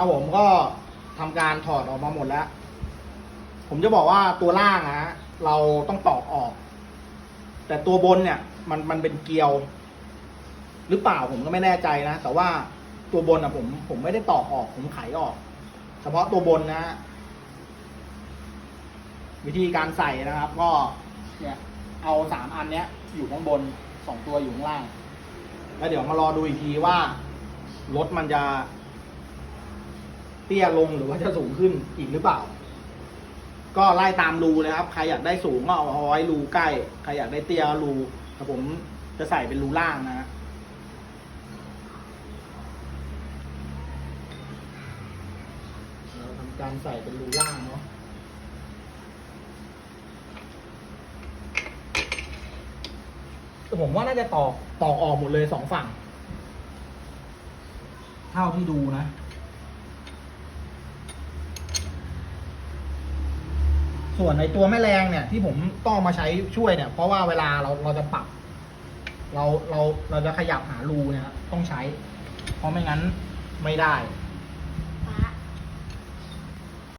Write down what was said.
ครับผมก็ทำการถอดออกมาหมดแล้ว ผมจะบอกว่าตัวล่างนะเราต้องตอกออก แต่ตัวบนเนี่ย มันมันเป็นเกลียว หรือเปล่าผมก็ไม่แน่ใจนะ แต่ว่าตัวบนอะผม ผมไม่ได้ตอกออก ผมไขออก เฉพาะตัวบนนะ วิธีการใส่นะครับ ก็เนี่ย เอาสามอันเนี้ย อยู่ข้างบนสองตัวอยู่ข้างล่าง แล้วเดี๋ยวมารอดูอีกทีว่ารถมันจะ ตี้ยลงหรือว่าจะสูงขึ้นอีกหรือเปล่า ก็ไล่ตามรูเลยครับ ใครอยากได้สูงก็เอาไว้รูใกล้ ใครอยากได้เตี้ยรูแต่ผมจะใส่เป็นรูล่างนะเราทำการใส่เป็นรูล่างเนาะแต่ผมว่าน่าจะตอกตอกออกหมดเลยสองฝั่ง เท่าที่ดูนะ ส่วนในตัวแม่แรงเนี่ยที่ผมต้องมาใช้ช่วยเนี่ย เพราะว่าเวลาเราเราจะปรับ เราเราเราจะขยับหารูเนี่ยต้องใช้ เพราะไม่งั้นไม่ได้